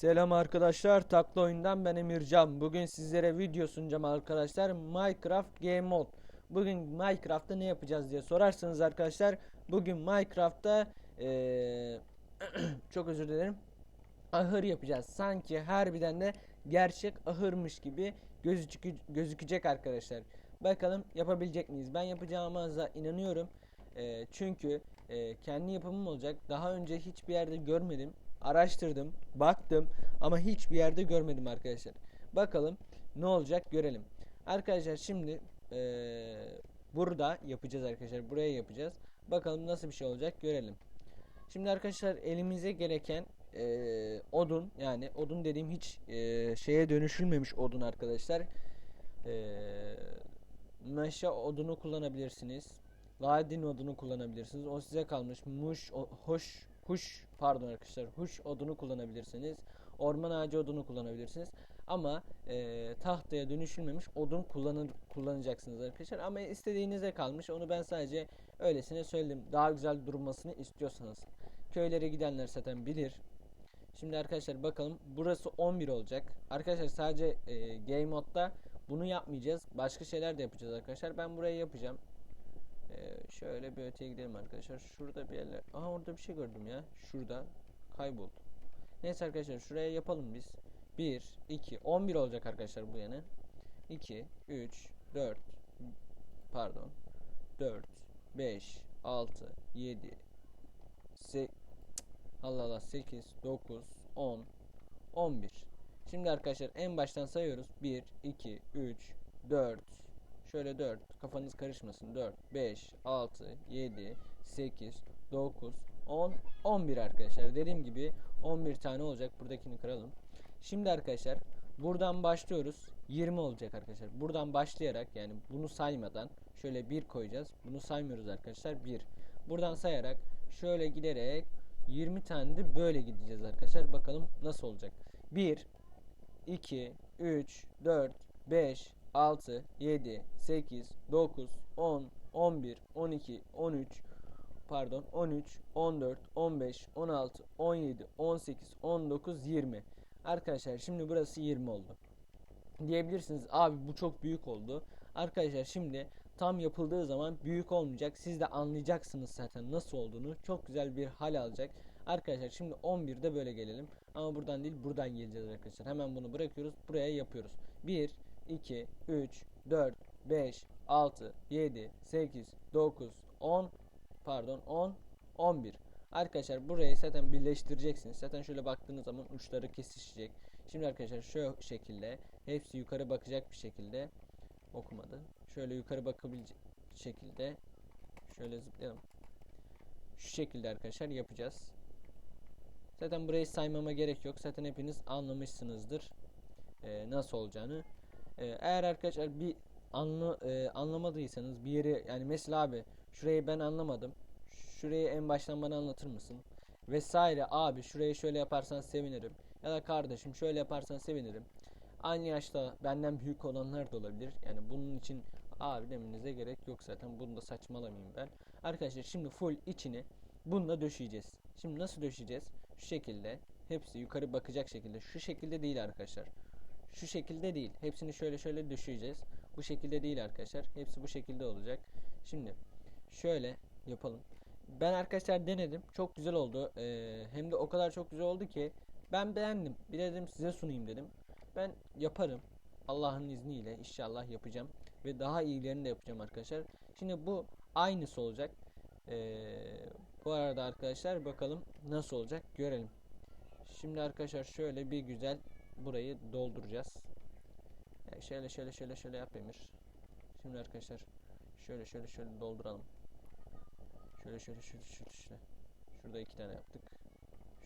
Selam arkadaşlar, Takla Oyun'dan ben Emircan. Bugün sizlere video sunacağım arkadaşlar. Minecraft Game Mode. Bugün Minecraft'ta ne yapacağız diye sorarsanız arkadaşlar, bugün Minecraft'ta eee, çok özür dilerim. Ahır yapacağız. Sanki harbiden de gerçek ahırmış gibi gözükü gözükecek arkadaşlar. Bakalım yapabilecek miyiz? Ben yapacağımıza inanıyorum. Eee, çünkü eee, kendi yapımım olacak. Daha önce hiçbir yerde görmedim araştırdım, baktım ama hiçbir yerde görmedim arkadaşlar. Bakalım ne olacak görelim. Arkadaşlar şimdi eee, burada yapacağız arkadaşlar. Buraya yapacağız. Bakalım nasıl bir şey olacak görelim. Şimdi arkadaşlar elimize gereken eee, odun yani odun dediğim hiç eee, şeye dönüşülmemiş odun arkadaşlar. Eee meşe odunu kullanabilirsiniz. Ladin odunu kullanabilirsiniz. O size kalmış. Muş, o- hoş, huş pardon arkadaşlar. Huş odunu kullanabilirsiniz. Orman ağacı odunu kullanabilirsiniz. Ama eee, tahtaya dönüşülmemiş odun kullanır, kullanacaksınız arkadaşlar. Ama istediğinize kalmış. Onu ben sadece öylesine söyledim. Daha güzel durmasını istiyorsanız. Köylere gidenler zaten bilir. Şimdi arkadaşlar bakalım. Burası 11 olacak. Arkadaşlar sadece eee, game modda bunu yapmayacağız. Başka şeyler de yapacağız arkadaşlar. Ben burayı yapacağım. Ee, şöyle bir öteye gidelim arkadaşlar. Şurada bir yerler. Aha orada bir şey gördüm ya. Şurada kayboldu. Neyse arkadaşlar şuraya yapalım biz. 1 2 11 olacak arkadaşlar bu yana. 2 3 4 pardon. 4 5 6 7 8 Allah Allah 8 9 10 11 Şimdi arkadaşlar en baştan sayıyoruz. 1 2 3 4 Şöyle 4 kafanız karışmasın. 4 5 6 7 8 9 10 11 arkadaşlar. Dediğim gibi 11 tane olacak. Buradakini kıralım. Şimdi arkadaşlar buradan başlıyoruz. 20 olacak arkadaşlar. Buradan başlayarak yani bunu saymadan şöyle 1 koyacağız. Bunu saymıyoruz arkadaşlar. 1 buradan sayarak şöyle giderek 20 tane de böyle gideceğiz arkadaşlar. Bakalım nasıl olacak? 1 2, 3, 4, 5, 6, 7, 8, 9, 10, 11, 12, 13, pardon 13, 14, 15, 16, 17, 18, 19, 20. Arkadaşlar şimdi burası 20 oldu. Diyebilirsiniz abi bu çok büyük oldu. Arkadaşlar şimdi tam yapıldığı zaman büyük olmayacak. Siz de anlayacaksınız zaten nasıl olduğunu. Çok güzel bir hal alacak. Arkadaşlar şimdi 11'de böyle gelelim. Ama buradan değil buradan geleceğiz arkadaşlar. Hemen bunu bırakıyoruz. Buraya yapıyoruz. 1, 2, 3, 4, 5, 6, 7, 8, 9, 10 pardon 10, 11. Arkadaşlar burayı zaten birleştireceksiniz. Zaten şöyle baktığınız zaman uçları kesişecek. Şimdi arkadaşlar şu şekilde hepsi yukarı bakacak bir şekilde okumadı. Şöyle yukarı bakabilecek şekilde şöyle zıplayalım. Şu şekilde arkadaşlar yapacağız. Zaten burayı saymama gerek yok. Zaten hepiniz anlamışsınızdır ee, nasıl olacağını. Ee, eğer arkadaşlar bir anla, e, anlamadıysanız bir yeri yani mesela abi şurayı ben anlamadım. Şurayı en baştan bana anlatır mısın? Vesaire abi şurayı şöyle yaparsan sevinirim. Ya da kardeşim şöyle yaparsan sevinirim. Aynı yaşta benden büyük olanlar da olabilir. Yani bunun için abi demenize gerek yok zaten. Bunu da saçmalamayayım ben. Arkadaşlar şimdi full içini bununla döşeyeceğiz. Şimdi nasıl döşeyeceğiz? Şu şekilde. Hepsi yukarı bakacak şekilde. Şu şekilde değil arkadaşlar. Şu şekilde değil. Hepsini şöyle şöyle döşeyeceğiz. Bu şekilde değil arkadaşlar. Hepsi bu şekilde olacak. Şimdi şöyle yapalım. Ben arkadaşlar denedim. Çok güzel oldu. Ee, hem de o kadar çok güzel oldu ki ben beğendim. Bir de dedim size sunayım dedim. Ben yaparım. Allah'ın izniyle inşallah yapacağım. Ve daha iyilerini de yapacağım arkadaşlar. Şimdi bu aynısı olacak. Ee, bu arada arkadaşlar bakalım nasıl olacak görelim. Şimdi arkadaşlar şöyle bir güzel burayı dolduracağız. Yani şöyle şöyle şöyle şöyle yap Emir. Şimdi arkadaşlar şöyle şöyle şöyle dolduralım. Şöyle şöyle şöyle şöyle şöyle. Şurada iki tane yaptık.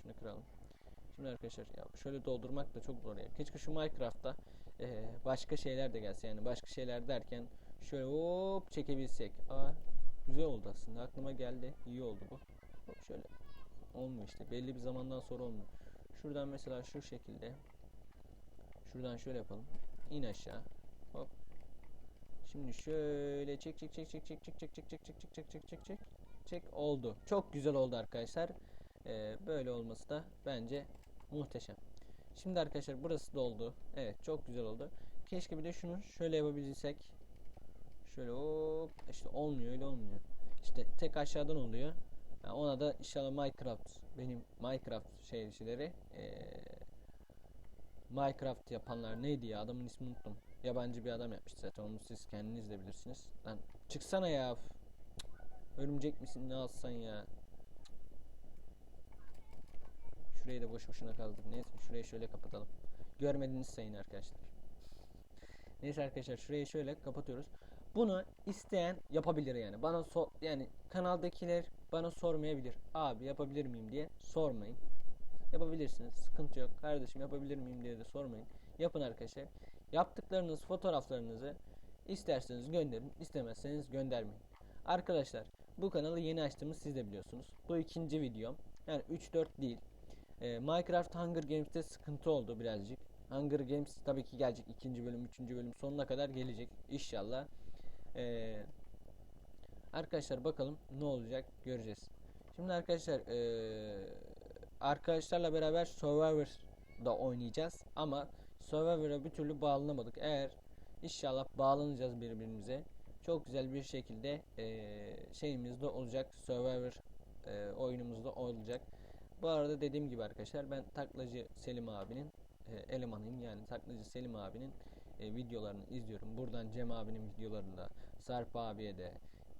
Şunu kıralım. Şimdi arkadaşlar ya şöyle doldurmak da çok zor ya. Keşke şu Minecraft'ta eee, başka şeyler de gelse yani başka şeyler derken şöyle hop çekebilsek. Aa güzel oldu aslında. Aklıma geldi. İyi oldu bu. Hop şöyle. Olmuyor işte. Belli bir zamandan sonra olmuyor. Şuradan mesela şu şekilde. Şuradan şöyle yapalım. İn aşağı. Hop. Şimdi şöyle çek çek çek çek çek çek çek çek çek çek çek çek çek çek çek çek oldu. Çok güzel oldu arkadaşlar. Ee, böyle olması da bence muhteşem. Şimdi arkadaşlar burası doldu. Evet çok güzel oldu. Keşke bir de şunu şöyle yapabilsek. Şöyle hop işte olmuyor öyle olmuyor. İşte tek aşağıdan oluyor. Ha, ona da inşallah Minecraft benim Minecraft şeycileri eee, Minecraft yapanlar neydi ya adamın ismini unuttum. Yabancı bir adam yapmış zaten onu siz kendiniz de bilirsiniz. Lan çıksana ya. Örümcek misin ne alsan ya. Şurayı da boş boşuna kaldık. Neyse şurayı şöyle kapatalım. Görmediğiniz sayın arkadaşlar. Neyse arkadaşlar şurayı şöyle kapatıyoruz. Bunu isteyen yapabilir yani. Bana so yani kanaldakiler bana sormayabilir. Abi yapabilir miyim diye sormayın. Yapabilirsiniz. Sıkıntı yok. Kardeşim yapabilir miyim diye de sormayın. Yapın arkadaşlar. Yaptıklarınız fotoğraflarınızı isterseniz gönderin, istemezseniz göndermeyin. Arkadaşlar bu kanalı yeni açtığımız siz de biliyorsunuz. Bu ikinci videom. Yani 3-4 değil. Ee, Minecraft Hunger Games'te sıkıntı oldu birazcık. Hunger Games tabii ki gelecek. ikinci bölüm, üçüncü bölüm sonuna kadar gelecek. İnşallah. Ee, arkadaşlar bakalım ne olacak göreceğiz. Şimdi arkadaşlar ee, arkadaşlarla beraber Survivor'da oynayacağız. Ama Survivor'a bir türlü bağlanamadık. Eğer inşallah bağlanacağız birbirimize. Çok güzel bir şekilde ee, şeyimiz de olacak. Survivor ee, oyunumuz da olacak. Bu arada dediğim gibi arkadaşlar ben taklacı Selim abinin e, elemanıyım yani taklacı Selim abinin e, videolarını izliyorum. Buradan Cem abinin videolarını da Sarp abiye de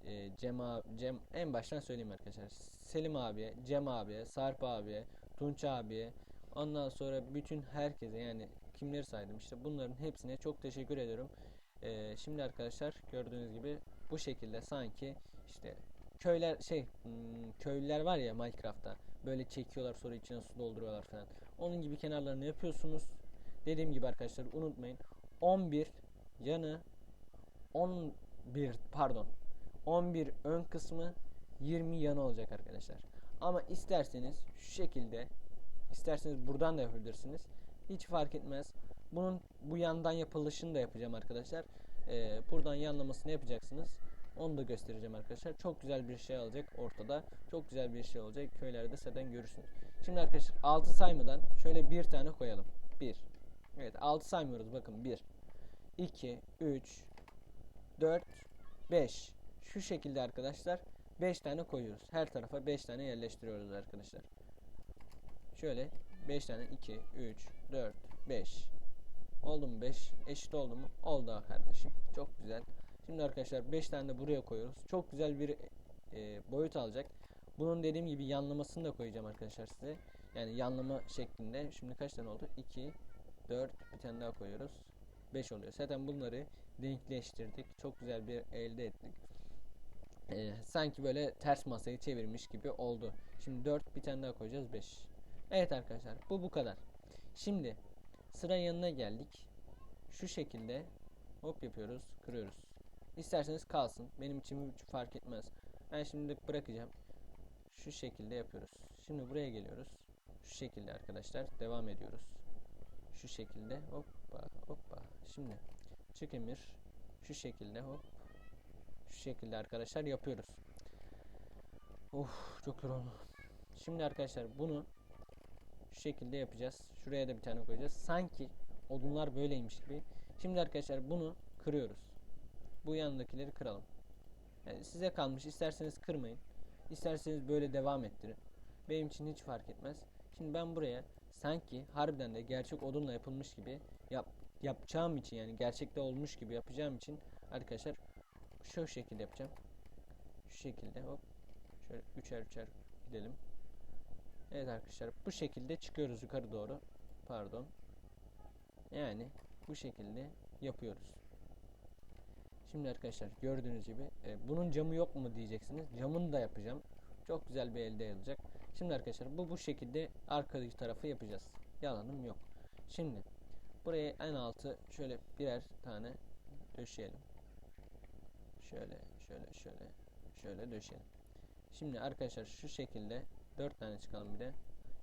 e, Cem, ab- Cem en baştan söyleyeyim arkadaşlar. Selim abiye, Cem abiye, Sarp abiye, Tunç abiye ondan sonra bütün herkese yani kimleri saydım işte bunların hepsine çok teşekkür ediyorum. E, şimdi arkadaşlar gördüğünüz gibi bu şekilde sanki işte köyler şey hmm, köylüler var ya Minecraft'ta böyle çekiyorlar sonra içine su dolduruyorlar falan. Onun gibi kenarlarını yapıyorsunuz. Dediğim gibi arkadaşlar unutmayın. 11 yanı 11 pardon 11 ön kısmı 20 yanı olacak arkadaşlar. Ama isterseniz şu şekilde isterseniz buradan da yapabilirsiniz. Hiç fark etmez. Bunun bu yandan yapılışını da yapacağım arkadaşlar. Ee, buradan yanlamasını yapacaksınız. Onu da göstereceğim arkadaşlar. Çok güzel bir şey olacak ortada. Çok güzel bir şey olacak. Köylerde zaten görürsünüz. Şimdi arkadaşlar 6 saymadan şöyle bir tane koyalım. 1. Evet 6 saymıyoruz bakın 1 2 3 4 5 Şu şekilde arkadaşlar 5 tane koyuyoruz. Her tarafa 5 tane yerleştiriyoruz arkadaşlar. Şöyle 5 tane 2 3 4 5 Oldu mu 5? Eşit oldu mu? Oldu kardeşim. Çok güzel. Şimdi arkadaşlar 5 tane de buraya koyuyoruz. Çok güzel bir e, boyut alacak. Bunun dediğim gibi yanlamasını da koyacağım arkadaşlar size. Yani yanlama şeklinde. Şimdi kaç tane oldu? 2 4 bir tane daha koyuyoruz. 5 oluyor. Zaten bunları denkleştirdik. Çok güzel bir elde ettik. Ee, sanki böyle ters masayı çevirmiş gibi oldu. Şimdi 4 bir tane daha koyacağız 5. Evet arkadaşlar bu bu kadar. Şimdi sıra yanına geldik. Şu şekilde hop yapıyoruz, kırıyoruz. İsterseniz kalsın. Benim için hiç fark etmez. Ben şimdi bırakacağım. Şu şekilde yapıyoruz. Şimdi buraya geliyoruz. Şu şekilde arkadaşlar devam ediyoruz. Şu şekilde hoppa hoppa. Şimdi çık emir. Şu şekilde hop. Şu şekilde arkadaşlar yapıyoruz. Of çok yoruldum. Şimdi arkadaşlar bunu şu şekilde yapacağız. Şuraya da bir tane koyacağız. Sanki odunlar böyleymiş gibi. Şimdi arkadaşlar bunu kırıyoruz. Bu yanındakileri kıralım. Yani size kalmış. İsterseniz kırmayın. İsterseniz böyle devam ettirin. Benim için hiç fark etmez. Şimdi ben buraya sanki harbiden de gerçek odunla yapılmış gibi yap, yapacağım için yani gerçekte olmuş gibi yapacağım için arkadaşlar şu şekilde yapacağım. Şu şekilde hop. Şöyle üçer üçer gidelim. Evet arkadaşlar bu şekilde çıkıyoruz yukarı doğru. Pardon. Yani bu şekilde yapıyoruz. Şimdi arkadaşlar gördüğünüz gibi e, bunun camı yok mu diyeceksiniz. Camını da yapacağım. Çok güzel bir elde olacak. Şimdi arkadaşlar bu bu şekilde arka tarafı yapacağız. Yalanım yok. Şimdi buraya en altı şöyle birer tane döşeyelim. Şöyle şöyle şöyle şöyle döşeyelim. Şimdi arkadaşlar şu şekilde 4 tane çıkalım bir de.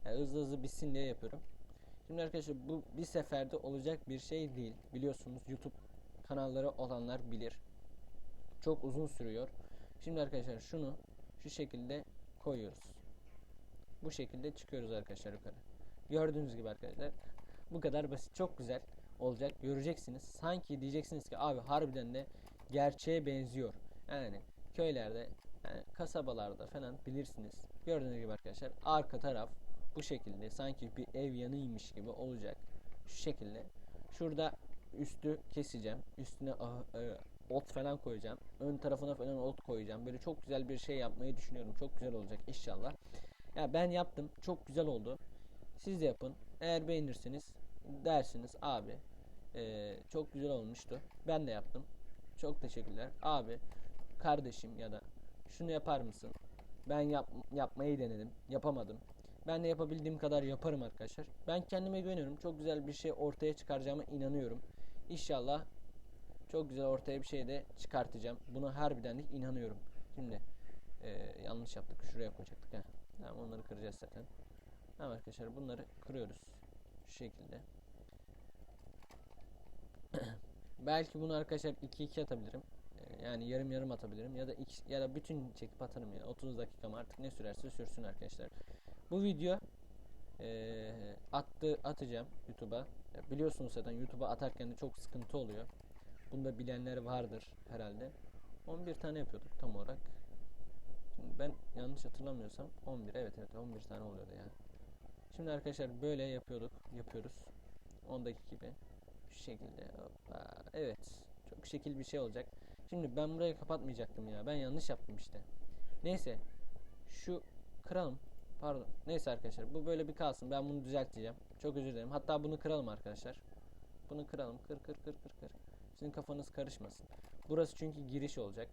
Yani hızlı hızlı bitsin diye yapıyorum. Şimdi arkadaşlar bu bir seferde olacak bir şey değil. Biliyorsunuz YouTube kanalları olanlar bilir. Çok uzun sürüyor. Şimdi arkadaşlar şunu şu şekilde koyuyoruz. Bu şekilde çıkıyoruz arkadaşlar yukarı. Gördüğünüz gibi arkadaşlar. Bu kadar basit. Çok güzel olacak. Göreceksiniz. Sanki diyeceksiniz ki abi harbiden de gerçeğe benziyor. Yani köylerde yani kasabalarda falan bilirsiniz. Gördüğünüz gibi arkadaşlar arka taraf bu şekilde sanki bir ev yanıymış gibi olacak. Şu şekilde. Şurada üstü keseceğim. Üstüne ah- e, ot falan koyacağım. Ön tarafına falan ot koyacağım. Böyle çok güzel bir şey yapmayı düşünüyorum. Çok güzel olacak inşallah. Ya ben yaptım. Çok güzel oldu. Siz de yapın. Eğer beğenirsiniz dersiniz abi e, çok güzel olmuştu. Ben de yaptım. Çok teşekkürler. Abi kardeşim ya da şunu yapar mısın? Ben yap, yapmayı denedim. Yapamadım. Ben de yapabildiğim kadar yaparım arkadaşlar. Ben kendime güveniyorum. Çok güzel bir şey ortaya çıkaracağıma inanıyorum. İnşallah çok güzel ortaya bir şey de çıkartacağım. Buna harbiden de inanıyorum. Şimdi e, yanlış yaptık. Şuraya koyacaktık. Heh. Tamam onları kıracağız zaten. Tamam arkadaşlar bunları kırıyoruz. Şu şekilde. Belki bunu arkadaşlar 2-2 atabilirim. Ee, Yani yarım yarım atabilirim ya da iki, ya da bütün çekip atarım ya. 30 dakika mı artık ne sürerse sürsün arkadaşlar. Bu video eee attı atacağım YouTube'a. Biliyorsunuz zaten YouTube'a atarken de çok sıkıntı oluyor. Bunu da bilenler vardır herhalde. 11 tane yapıyorduk tam olarak. Şimdi ben yanlış hatırlamıyorsam 11 evet evet 11 tane oluyordu yani. Şimdi arkadaşlar böyle yapıyorduk yapıyoruz. 10'daki gibi şu şekilde hoppa. evet çok şekil bir şey olacak. Şimdi ben burayı kapatmayacaktım ya ben yanlış yaptım işte. Neyse şu kıralım pardon neyse arkadaşlar bu böyle bir kalsın ben bunu düzelteceğim. Çok özür dilerim hatta bunu kıralım arkadaşlar. Bunu kıralım kır kır kır kır kır. Sizin kafanız karışmasın. Burası çünkü giriş olacak.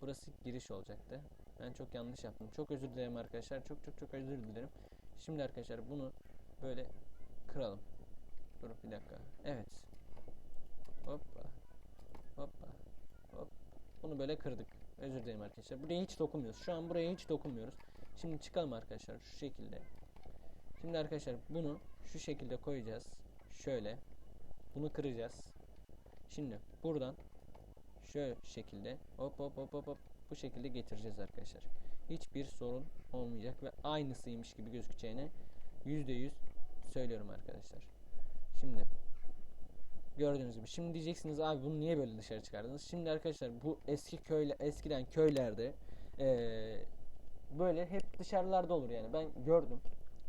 Burası giriş olacaktı. Ben çok yanlış yaptım. Çok özür dilerim arkadaşlar. Çok çok çok özür dilerim. Şimdi arkadaşlar bunu böyle kıralım. Dur bir dakika. Evet. Hoppa. Hoppa. Hop. Bunu böyle kırdık. Özür dilerim arkadaşlar. Buraya hiç dokunmuyoruz. Şu an buraya hiç dokunmuyoruz. Şimdi çıkalım arkadaşlar şu şekilde. Şimdi arkadaşlar bunu şu şekilde koyacağız. Şöyle. Bunu kıracağız. Şimdi buradan şöyle şekilde hop hop hop hop bu şekilde getireceğiz arkadaşlar. Hiçbir sorun olmayacak ve aynısıymış gibi gözükeceğine %100 söylüyorum arkadaşlar. Gördüğünüz gibi şimdi diyeceksiniz abi bunu niye böyle dışarı çıkardınız? Şimdi arkadaşlar bu eski köyle eskiden köylerde eee, böyle hep dışarılarda olur yani ben gördüm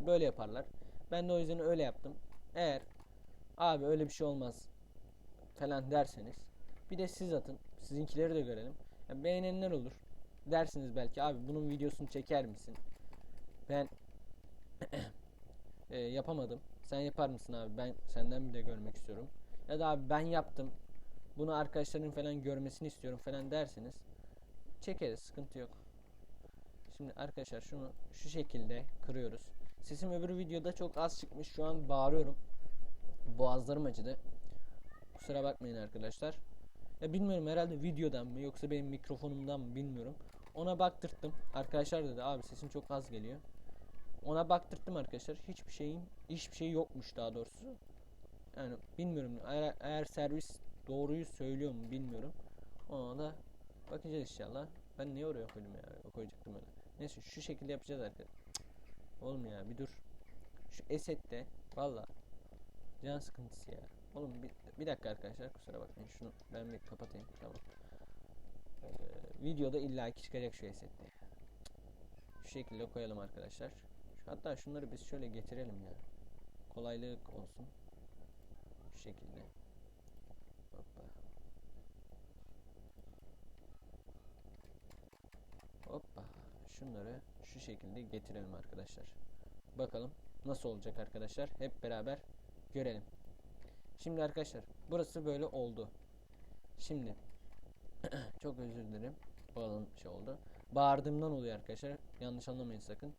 böyle yaparlar. Ben de o yüzden öyle yaptım. Eğer abi öyle bir şey olmaz falan derseniz bir de siz atın. Sizinkileri de görelim. Yani beğenenler olur. Dersiniz belki abi bunun videosunu çeker misin? Ben e, yapamadım. Sen yapar mısın abi? Ben senden bir de görmek istiyorum. Ya da abi ben yaptım. Bunu arkadaşların falan görmesini istiyorum falan derseniz çekeriz. Sıkıntı yok. Şimdi arkadaşlar şunu şu şekilde kırıyoruz. Sesim öbür videoda çok az çıkmış. Şu an bağırıyorum. Boğazlarım acıdı. Kusura bakmayın arkadaşlar. Ya bilmiyorum herhalde videodan mı yoksa benim mikrofonumdan mı bilmiyorum. Ona baktırttım. Arkadaşlar dedi abi sesin çok az geliyor. Ona baktırttım arkadaşlar. Hiçbir şeyin hiçbir şey yokmuş daha doğrusu. Yani bilmiyorum eğer, eğer servis doğruyu söylüyor mu bilmiyorum. Ona da bakacağız inşallah. Ben niye oraya koydum ya? Koyacaktım öyle. Neyse şu şekilde yapacağız arkadaşlar. Oğlum ya bir dur. Şu esette valla can sıkıntısı ya. Oğlum bir, bir dakika arkadaşlar kusura bakmayın şunu ben bir kapatayım tamam. Ee, videoda illaki çıkacak şu esette. Şu şekilde koyalım arkadaşlar. Hatta şunları biz şöyle getirelim ya. Kolaylık olsun. Şekilde. Hoppa. Hoppa. Şunları şu şekilde getirelim arkadaşlar. Bakalım nasıl olacak arkadaşlar. Hep beraber görelim. Şimdi arkadaşlar burası böyle oldu. Şimdi çok özür dilerim. Bağlan şey oldu. Bağırdığımdan oluyor arkadaşlar. Yanlış anlamayın sakın.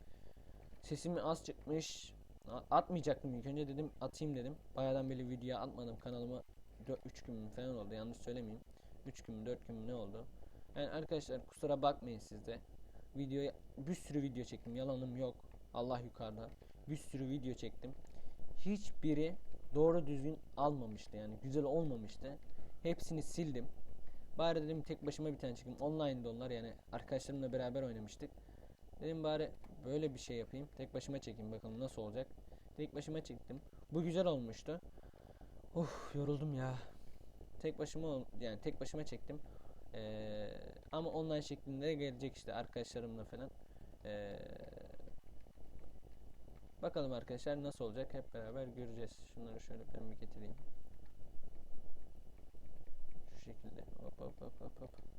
Sesimi az çıkmış. Atmayacaktım ilk önce dedim atayım dedim. Bayağıdan beri video atmadım kanalıma 3 gün falan oldu yanlış söylemeyeyim. 3 gün mü 4 gün ne oldu? Yani arkadaşlar kusura bakmayın siz de. Videoya bir sürü video çektim yalanım yok. Allah yukarıda. Bir sürü video çektim. Hiçbiri doğru düzgün almamıştı yani güzel olmamıştı. Hepsini sildim. Bari dedim tek başıma bir tane çekeyim. Online'da onlar yani arkadaşlarımla beraber oynamıştık. Dedim bari böyle bir şey yapayım. Tek başıma çekeyim bakalım nasıl olacak. Tek başıma çektim. Bu güzel olmuştu. Uf yoruldum ya. Tek başıma yani tek başıma çektim. Ee, ama online şeklinde de gelecek işte arkadaşlarımla falan. Ee, bakalım arkadaşlar nasıl olacak hep beraber göreceğiz. Şunları şöyle ben bir getireyim. Şu şekilde. Hop hop hop hop hop.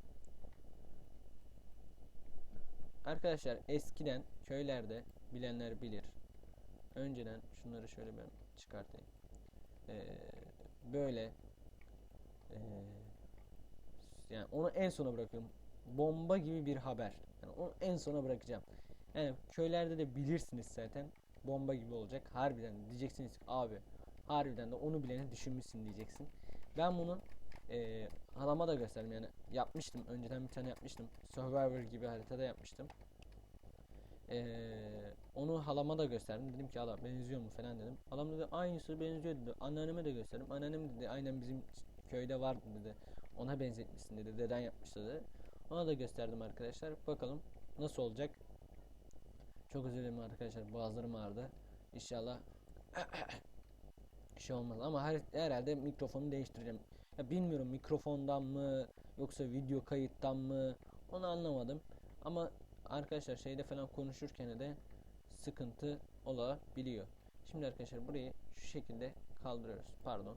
Arkadaşlar eskiden köylerde bilenler bilir. Önceden şunları şöyle ben çıkartayım. Ee, böyle ee, yani onu en sona bırakıyorum. Bomba gibi bir haber. Yani onu en sona bırakacağım. Yani köylerde de bilirsiniz zaten. Bomba gibi olacak. Harbiden diyeceksiniz ki abi harbiden de onu bileni düşünmüşsün diyeceksin. Ben bunu ee, halama da gösterdim yani yapmıştım. Önceden bir tane yapmıştım. Survivor gibi haritada yapmıştım. Ee, onu halama da gösterdim. Dedim ki hala benziyor mu falan dedim. Halam dedi aynısı benziyor dedi. Anneanneme de gösterdim. Anneannem dedi aynen bizim köyde vardı dedi. Ona benzetmişsin dedi. Deden yapmıştı dedi. Ona da gösterdim arkadaşlar. Bakalım nasıl olacak. Çok dilerim arkadaşlar. Boğazlarım ağrıdı. İnşallah şey olmaz ama her, herhalde mikrofonu değiştireceğim. Ya bilmiyorum mikrofondan mı yoksa video kayıttan mı onu anlamadım. Ama arkadaşlar şeyde falan konuşurken de sıkıntı olabiliyor. Şimdi arkadaşlar burayı şu şekilde kaldırıyoruz. Pardon.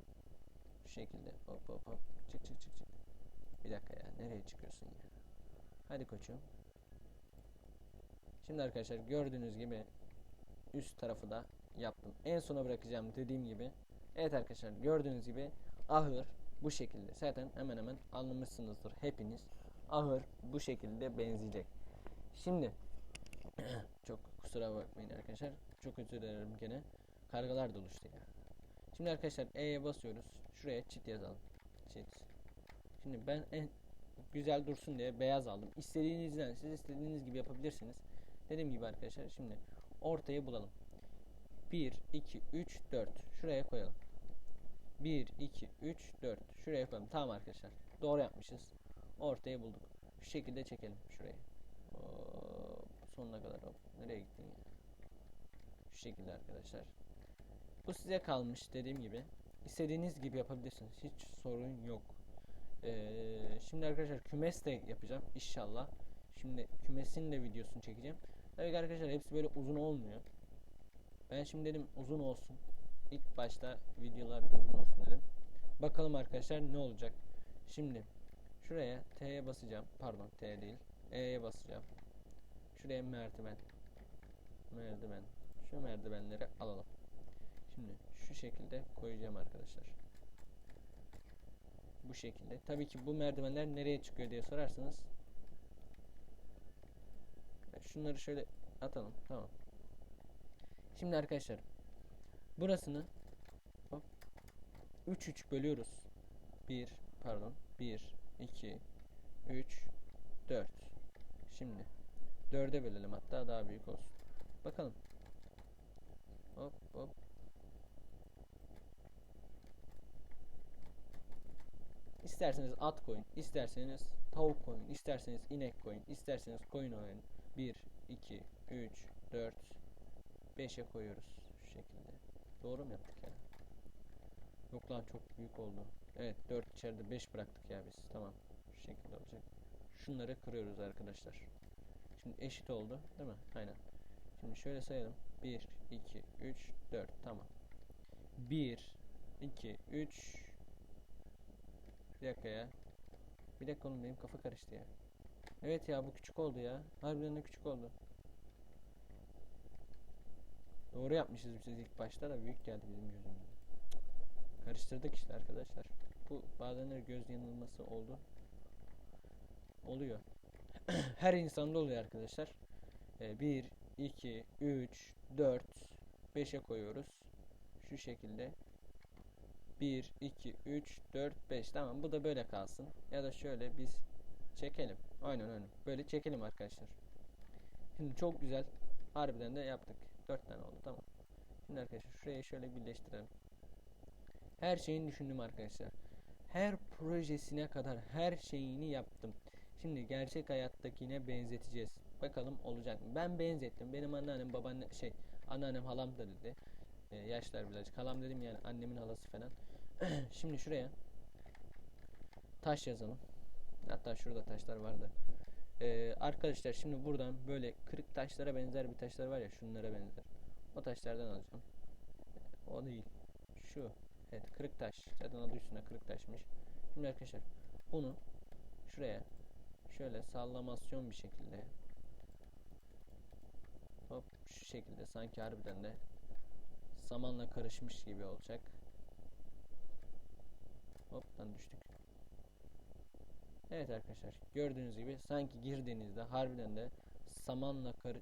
Şu şekilde. Hop hop hop. Çık çık çık çık. Bir dakika ya. Nereye çıkıyorsun ya? Hadi koçum. Şimdi arkadaşlar gördüğünüz gibi üst tarafı da yaptım. En sona bırakacağım dediğim gibi. Evet arkadaşlar gördüğünüz gibi ahır bu şekilde. Zaten hemen hemen anlamışsınızdır hepiniz. Ahır bu şekilde benzeyecek. Şimdi çok kusura bakmayın arkadaşlar. Çok özür dilerim gene. Kargalar da oluştu ya. Şimdi arkadaşlar E'ye basıyoruz. Şuraya çit yazalım. Çit. Şimdi ben en güzel dursun diye beyaz aldım. İstediğinizden siz istediğiniz gibi yapabilirsiniz. Dediğim gibi arkadaşlar şimdi ortayı bulalım. 1 2 3 4 şuraya koyalım. 1 2 3 4 şuraya koyalım. Tamam arkadaşlar. Doğru yapmışız. Ortayı bulduk. Şu şekilde çekelim şurayı. Hop, sonuna kadar hop. Nereye gittin ya? Şu şekilde arkadaşlar. Bu size kalmış dediğim gibi. İstediğiniz gibi yapabilirsiniz. Hiç sorun yok. Ee, şimdi arkadaşlar kümes de yapacağım inşallah. Şimdi kümesin de videosunu çekeceğim. Tabii ki arkadaşlar hepsi böyle uzun olmuyor. Ben şimdi dedim uzun olsun. İlk başta videolar uzun olsun dedim. Bakalım arkadaşlar ne olacak. Şimdi şuraya T'ye basacağım. Pardon T değil. E'ye basacağım. Şuraya merdiven. Merdiven. Şu merdivenleri alalım. Şimdi şu şekilde koyacağım arkadaşlar. Bu şekilde. Tabii ki bu merdivenler nereye çıkıyor diye sorarsanız şunları şöyle atalım. Tamam. Şimdi arkadaşlar burasını hop 3 3 bölüyoruz. 1 pardon 1 2 3 4 Şimdi 4'e bölelim hatta daha büyük olsun. Bakalım. Hop hop. İsterseniz at koyun, isterseniz tavuk koyun, isterseniz inek koyun, isterseniz koyun koyun. 1 2 3 4 5'e koyuyoruz şu şekilde. Doğru mu yaptık ya? Yok lan çok büyük oldu. Evet 4 içeride 5 bıraktık ya biz. Tamam. Şu şekilde olacak. Şunları kırıyoruz arkadaşlar. Şimdi eşit oldu değil mi? Aynen. Şimdi şöyle sayalım. 1 2 3 4 tamam. 1 2 3 Bir dakika ya. Bir dakika oğlum benim kafa karıştı ya. Evet ya bu küçük oldu ya. Harbiden de küçük oldu. Doğru yapmışız biz ilk başta da büyük geldi bizim gözümüze. Karıştırdık işte arkadaşlar. Bu bazenleri göz yanılması oldu. Oluyor. Her insanda oluyor arkadaşlar. 1, 2, 3, 4, 5'e koyuyoruz. Şu şekilde. 1, 2, 3, 4, 5. Tamam bu da böyle kalsın. Ya da şöyle biz çekelim. Aynen öyle. Böyle çekelim arkadaşlar. Şimdi çok güzel. Harbiden de yaptık. 4 tane oldu tamam. Şimdi arkadaşlar şurayı şöyle birleştirelim. Her şeyini düşündüm arkadaşlar. Her projesine kadar her şeyini yaptım. Şimdi gerçek hayattakine benzeteceğiz. Bakalım olacak mı? Ben benzettim. Benim anneannem, babaannem şey, anneannem halam da dedi. e, yaşlar birazcık. Halam dedim yani annemin halası falan. Şimdi şuraya taş yazalım. Hatta şurada taşlar vardı. Ee, arkadaşlar şimdi buradan böyle kırık taşlara benzer bir taşlar var ya şunlara benzer. O taşlardan alacağım. O değil. Şu. Evet kırık taş. Zaten adı üstünde kırık taşmış. Şimdi arkadaşlar bunu şuraya şöyle sallamasyon bir şekilde hop şu şekilde sanki harbiden de samanla karışmış gibi olacak. Hop lan düştük. Evet arkadaşlar gördüğünüz gibi sanki girdiğinizde harbiden de samanla karı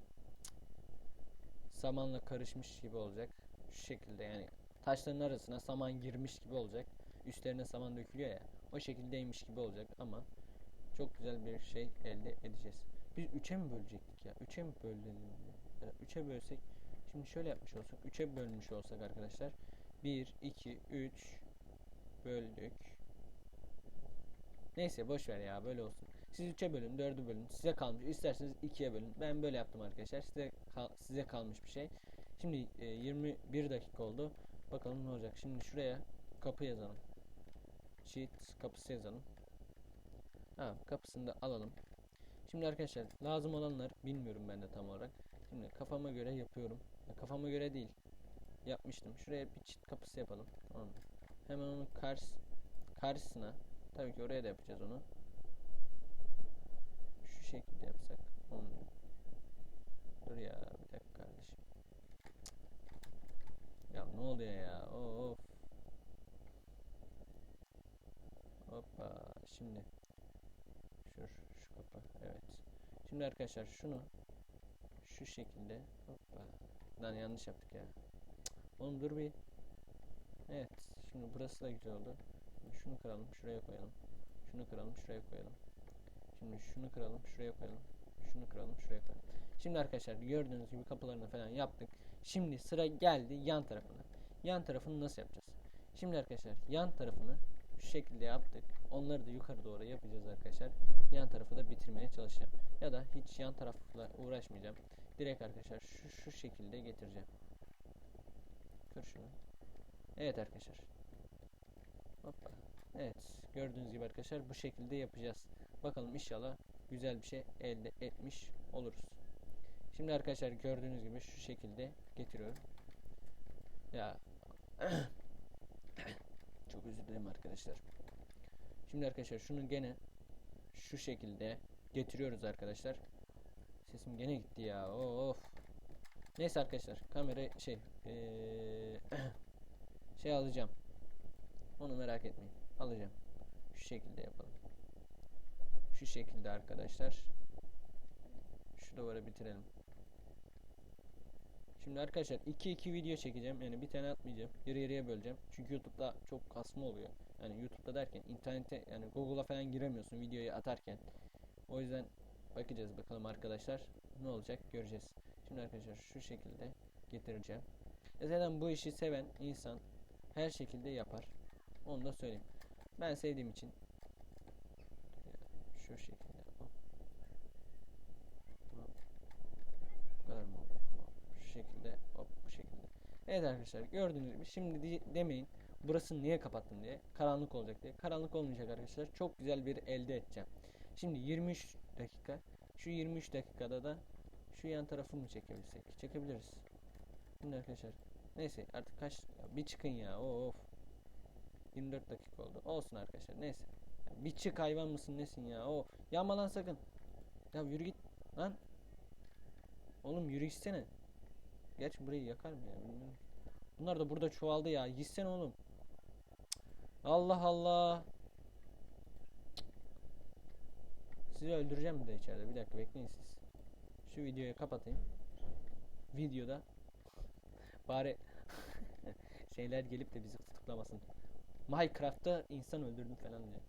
samanla karışmış gibi olacak. Şu şekilde yani taşların arasına saman girmiş gibi olacak. Üstlerine saman dökülüyor ya. O şekildeymiş gibi olacak ama çok güzel bir şey elde edeceğiz. Biz 3'e mi bölecektik ya? 3'e mi bölelim? 3'e bölsek şimdi şöyle yapmış olsak 3'e bölmüş olsak arkadaşlar 1 2 3 böldük. Neyse boş ver ya böyle olsun. Siz 3'e bölün, 4'ü bölün. Size kalmış. İsterseniz 2'ye bölün. Ben böyle yaptım arkadaşlar. Size kal- size kalmış bir şey. Şimdi e, 21 dakika oldu. Bakalım ne olacak. Şimdi şuraya kapı yazalım. Cheat kapısı yazalım. Ha, kapısını da alalım. Şimdi arkadaşlar lazım olanlar bilmiyorum ben de tam olarak. Şimdi kafama göre yapıyorum. Ya, kafama göre değil. Yapmıştım. Şuraya bir çift kapısı yapalım. Tamam? Hemen onun kars karşısına tabii ki oraya da yapacağız onu. Şu şekilde yapsak olmuyor. Dur ya bir dakika kardeşim. Ya ne oluyor ya? Of. Hoppa. Şimdi şu şu kapı. Evet. Şimdi arkadaşlar şunu şu şekilde hoppa. Lan yanlış yaptık ya. Oğlum dur bir. Evet. Şimdi burası da güzel oldu. Şunu kıralım, şuraya koyalım. Şunu kıralım, şuraya koyalım. Şimdi şunu kıralım, şuraya koyalım. Şunu kıralım, şuraya koyalım. Şimdi arkadaşlar gördüğünüz gibi kapılarını falan yaptık. Şimdi sıra geldi yan tarafına. Yan tarafını nasıl yapacağız? Şimdi arkadaşlar yan tarafını şu şekilde yaptık. Onları da yukarı doğru yapacağız arkadaşlar. Yan tarafı da bitirmeye çalışacağım. Ya da hiç yan tarafla uğraşmayacağım. Direkt arkadaşlar şu, şu şekilde getireceğim. Kır şunu. Evet arkadaşlar. Hoppa. Gördüğünüz gibi arkadaşlar bu şekilde yapacağız. Bakalım inşallah güzel bir şey elde etmiş oluruz. Şimdi arkadaşlar gördüğünüz gibi şu şekilde getiriyorum. Ya çok özür dilerim arkadaşlar. Şimdi arkadaşlar şunu gene şu şekilde getiriyoruz arkadaşlar. Sesim gene gitti ya. Of. Neyse arkadaşlar kamera şey eee, şey alacağım. Onu merak etmeyin. Alacağım. Şu şekilde yapalım. Şu şekilde arkadaşlar. Şu duvarı bitirelim. Şimdi arkadaşlar 2-2 video çekeceğim. Yani bir tane atmayacağım. Yarı yarıya böleceğim. Çünkü YouTube'da çok kasma oluyor. Yani YouTube'da derken internete yani Google'a falan giremiyorsun videoyu atarken. O yüzden bakacağız bakalım arkadaşlar. Ne olacak göreceğiz. Şimdi arkadaşlar şu şekilde getireceğim. E zaten bu işi seven insan her şekilde yapar. Onu da söyleyeyim. Ben sevdiğim için şu şekilde. Bu kadar mı. Şu şekilde hop bu şekilde. Evet arkadaşlar gördüğünüz gibi şimdi de- demeyin burasını niye kapattın diye karanlık olacak diye. Karanlık olmayacak arkadaşlar. Çok güzel bir elde edeceğim. Şimdi 23 dakika. Şu 23 dakikada da şu yan tarafı mı çekebilsek? Çekebiliriz. Şimdi arkadaşlar neyse artık kaç bir çıkın ya. Of. 24 dakika oldu. Olsun arkadaşlar. Neyse. Ya bir çık hayvan mısın nesin ya? O yanma lan sakın. Ya yürü git lan. Oğlum yürü gitsene. Gerçi burayı yakar mı ya bilmiyorum. Bunlar da burada çoğaldı ya. Gitsene oğlum. Allah Allah. Sizi öldüreceğim de içeride. Bir dakika bekleyin siz. Şu videoyu kapatayım. Videoda bari şeyler gelip de bizi tutuklamasın. Minecraft'ta insan öldürdüm falan diye.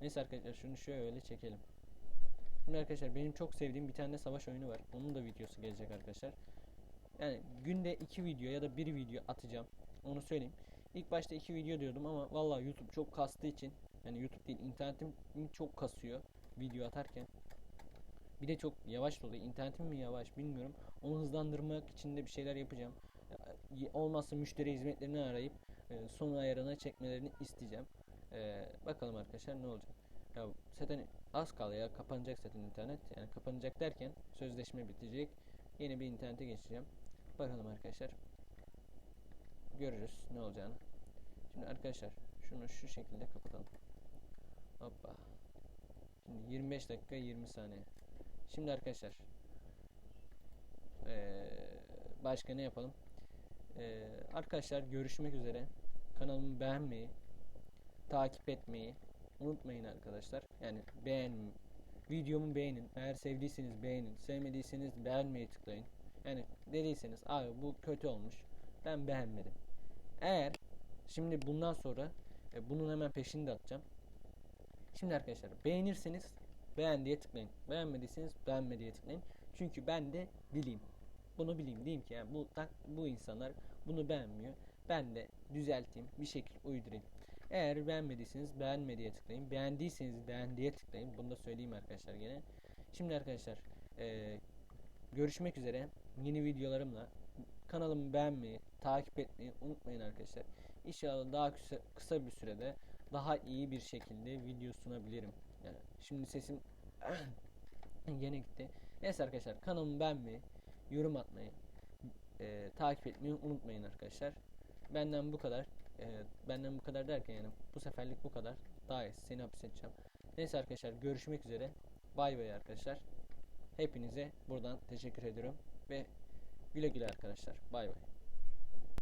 Neyse arkadaşlar şunu şöyle çekelim. Şimdi arkadaşlar benim çok sevdiğim bir tane savaş oyunu var. Onun da videosu gelecek arkadaşlar. Yani günde iki video ya da bir video atacağım. Onu söyleyeyim. İlk başta iki video diyordum ama vallahi YouTube çok kastığı için yani YouTube değil internetim çok kasıyor video atarken. Bir de çok yavaş oluyor. İnternetim mi yavaş bilmiyorum. Onu hızlandırmak için de bir şeyler yapacağım. olmazsa müşteri hizmetlerini arayıp e, son ayarına çekmelerini isteyeceğim. E, bakalım arkadaşlar ne olacak. Ya zaten az kaldı ya kapanacak zaten internet. Yani kapanacak derken sözleşme bitecek. Yeni bir internete geçeceğim. Bakalım arkadaşlar. Görürüz ne olacağını. Şimdi arkadaşlar şunu şu şekilde kapatalım. Hoppa. Şimdi 25 dakika 20 saniye. Şimdi arkadaşlar eee, başka ne yapalım? Eee, arkadaşlar görüşmek üzere. Kanalımı beğenmeyi, takip etmeyi unutmayın arkadaşlar. Yani beğen videomu beğenin. Eğer sevdiyseniz beğenin. Sevmediyseniz beğenmeyi tıklayın. Yani dediyseniz abi bu kötü olmuş. Ben beğenmedim. Eğer şimdi bundan sonra e, bunun hemen peşini de atacağım. Şimdi arkadaşlar beğenirseniz beğen diye tıklayın. Beğenmediyseniz beğenme diye tıklayın. Çünkü ben de bileyim. Bunu bileyim diyeyim ki yani bu bu insanlar bunu beğenmiyor. Ben de düzelteyim, bir şekil uydurayım. Eğer beğenmediyseniz beğenme diye tıklayın. Beğendiyseniz beğen diye tıklayın. Bunu da söyleyeyim arkadaşlar gene. Şimdi arkadaşlar eee, görüşmek üzere yeni videolarımla. Kanalımı beğenmeyi, takip etmeyi unutmayın arkadaşlar. İnşallah daha kısa, kısa bir sürede daha iyi bir şekilde video sunabilirim. Yani şimdi sesim gene gitti. Neyse arkadaşlar kanalımı beğenmeyi, yorum atmayı, eee, takip etmeyi unutmayın arkadaşlar. Benden bu kadar. Eee, benden bu kadar derken yani bu seferlik bu kadar. Daha iyi seni hapis edeceğim. Neyse arkadaşlar görüşmek üzere. Bay bay arkadaşlar. Hepinize buradan teşekkür ediyorum ve güle güle arkadaşlar. Bay bay.